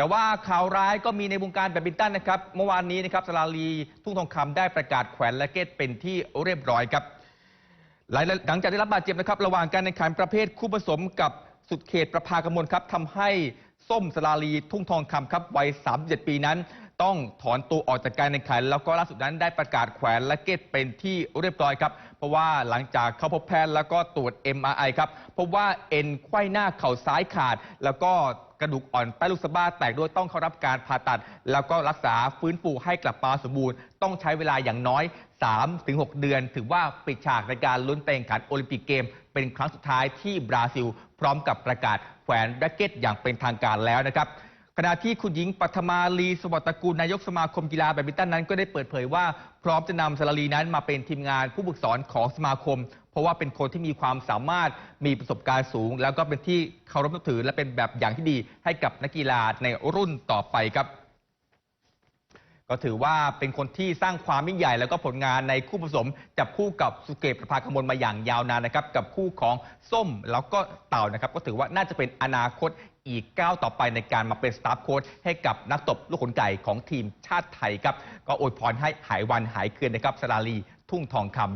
แต่ว่าข่าวร้ายก็มีในวงการแบดมินตันนะครับ เมื่อวานนี้นะครับสลาลีทุ่งทองคำได้ประกาศแขวนและเกตเป็นที่เรียบร้อยครับหลังหลังจากได้รับบาดเจ็บนะครับ ระหว่างการแข่งขันประเภทคู่ผสมกับสุดเขตประภากมลครับทำให้ ส้มสลาลีทุ่งทองคำครับวัย 37 ปีนั้น ต้องถอนตัวออกจากการแข่งขัน แล้วก็ล่าสุดนั้นได้ประกาศแขวนและเกตเป็นที่เรียบร้อยครับ เพราะว่าหลังจากเข้าพบแพทย์แล้วก็ตรวจ MRI ครับพบว่าเอ็นไขว้หน้าเข่าซ้ายขาด แล้วก็กระดูกอ่อนใต้ลูกสะบ้าแตกด้วยต้องเข้ารับการผ่าตัด แล้วก็รักษาฟื้นฟูให้กลับมาสมบูรณ์ ต้องใช้เวลาอย่างน้อย 3-6 เดือน ถือว่าปิดฉากในการลุ้นไปแข่งขันโอลิมปิกเกม เป็นครั้งสุดท้ายที่บราซิล พร้อมกับประกาศ ขวนแร็กเก็ตอย่างเป็นทางการแล้วนะครับขณะที่คุณหญิงปัทมาลีสวัสดิ์กูลนายกสมาคมกีฬาแบดมินตันนั้นก็ได้เปิดเผยว่า พร้อมจะนำสลาลีนั้นมาเป็นทีมงานผู้ฝึกสอนของสมาคม เพราะว่าเป็นคนที่มีความสามารถมีประสบการณ์สูง แล้วก็เป็นที่เคารพนับถือและเป็นแบบอย่างที่ดีให้กับนักกีฬาในรุ่นต่อไปครับ ก็ถือว่าเป็นคนที่สร้างความยิ่งใหญ่ แล้วก็ผลงานในคู่ผสมจับคู่กับสุเกตประภากมลมาอย่างยาวนานนะครับ กับคู่ของส้มแล้วก็เต่านะครับ ก็ถือว่าน่าจะเป็นอนาคตอีกก้าวต่อไปในการมาเป็นสตาฟโค้ชให้กับนักตบลูกขนไก่ของทีมชาติไทยครับ ก็อวยพรให้หายวันหายคืนนะครับสลาลีทุ่งทองคำ